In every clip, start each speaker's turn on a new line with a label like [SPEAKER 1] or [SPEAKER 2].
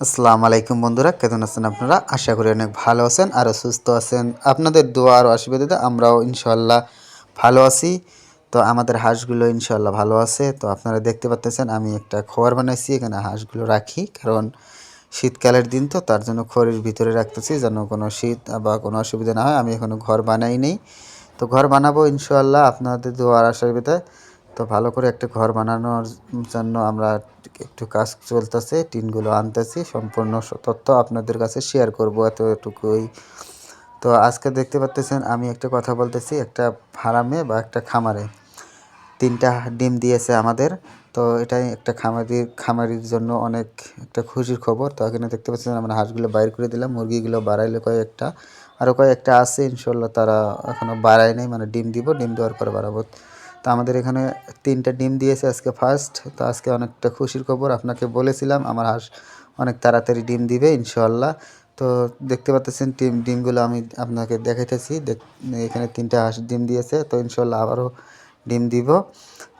[SPEAKER 1] আসসালামু আলাইকুম বন্ধুরা, কেমন আছেন আপনারা? আশা করি অনেক ভালো আছেন আর সুস্থ আছেন। আপনাদের দোয়া আর আশীর্বাদে আমরাও ইনশাল্লাহ ভালো আছি। তো আমাদের হাঁসগুলো ইনশাল্লাহ ভালো আছে। তো আপনারা দেখতে পাচ্ছেন, আমি একটা খোয়ার বানাইছি, এখানে হাঁসগুলো রাখি। কারণ শীতকালের দিন তো, তার জন্য খড়ের ভিতরে রাখতেছি, যেন কোনো শীত বা কোনো অসুবিধা না হয়। আমি এখনও ঘর বানাই নেই। তো ঘর বানাবো ইনশাল্লাহ আপনাদের দোয়ার আশীর্বাদে তো ভালো করে একটা ঘর বানানোর জন্য আমরা একটু কাজ চলতেছে, টিনগুলো আনতেছি, সম্পূর্ণ তথ্য আপনাদের কাছে শেয়ার করব এতটুকুই। তো আজকে দেখতে পাচ্ছেন আমি একটা কথা বলতেছি, একটা ফার্মে বা একটা খামারে। তিনটা ডিম দিয়েছে আমাদের, তো এটাই একটা খামারি, খামারির জন্য অনেক একটা খুশির খবর। তো এখানে দেখতে পাচ্ছেন, আমরা হাঁসগুলো বাইর করে দিলাম, মুরগিগুলো বাড়াইলে কয়েকটা। আরও কয়েকটা আছে ইনশাল্লাহ তারা এখনও বাড়ায় নাই মানে ডিম দিব, ডিম দেওয়ার পরে বাড়াবো। তো আমাদের এখানে তিনটা ডিম দিয়েছে আজকে ফার্স্ট তো আজকে অনেকটা খুশির খবর, আপনাকে বলেছিলাম, আমার হাঁস অনেক তাড়াতাড়ি ডিম দিবে ইনশাল্লাহ তো দেখতে পাচ্ছেন ডিম ডিমগুলো আমি আপনাকে দেখাইতেছি, দেখ- এখানে তিনটা হাঁস ডিম দিয়েছে, তো ইনশাল্লাহ আবারও ডিম দিব।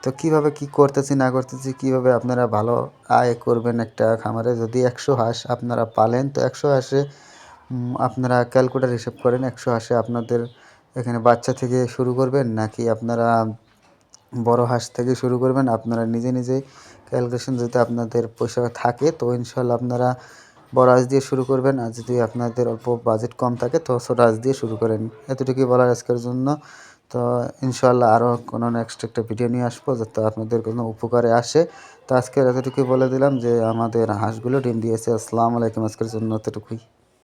[SPEAKER 1] তো কীভাবে কি করতেছি, না করতেছি, কীভাবে আপনারা ভালো আয় করবেন একটা খামারে? যদি একশো হাঁস আপনারা পালেন, তো একশো হাঁসে আপনারা ক্যালকুলেটার হিসেব করেন, একশো হাঁসে আপনাদের এখানে বাচ্চা থেকে শুরু করবেন, নাকি আপনারা বড় হাঁস থেকে শুরু করবেন। আপনারা নিজে নিজে ক্যালকুলেশন যদি আপনাদের পয়সা থাকে, তো ইনশাল্লাহ আপনারা বড় হাঁস দিয়ে শুরু করবেন। আর যদি আপনাদের অল্প বাজেট কম থাকে, তো ছোট হাঁস দিয়ে শুরু করেন। এতটুকুই বলার আজকের জন্য। তো ইনশাল্লাহ আরও কোনো নেক্সট একটা ভিডিও নিয়ে আসব, যাতে আপনাদের কোনো উপকারে আসে। তো আজকে এতটুকুই বলে দিলাম যে, আমাদের হাঁসগুলো ডিম দিয়েছে। আসসালামু আলাইকুম আজকের জন্য এতটুকুই।